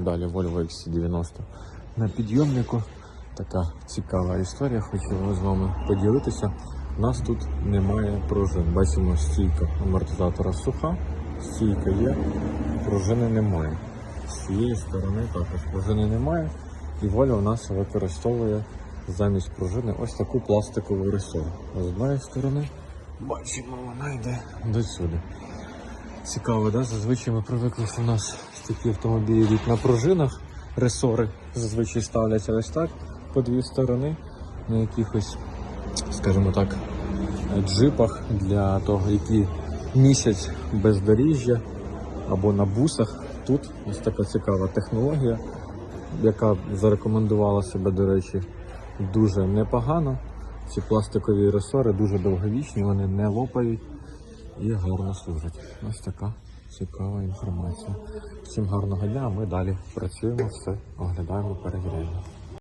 Їдемо далі Volvo XC90 на підйомнику. Така цікава історія, хочу з вами поділитися. У нас тут немає пружин. Бачимо стійка амортизатора суха, стійка є, пружини немає. З цієї сторони також пружини немає. І Volvo у нас використовує замість пружини ось таку пластикову ресору. З одної сторони бачимо, вона йде до сюди. Цікаво, да? Зазвичай ми привикли, що у нас такі автомобілі йдуть на пружинах, ресори зазвичай ставляться ось так по дві сторони на якихось, скажімо так, джипах для того, які місяць бездоріжжя або на бусах. Тут ось така цікава технологія, яка зарекомендувала себе, до речі, дуже непогано. Ці пластикові ресори дуже довговічні, вони не лопають і гарно служить. Ось така цікава інформація. Всім гарного дня, а ми далі працюємо, все оглядаємо, перевіряємо.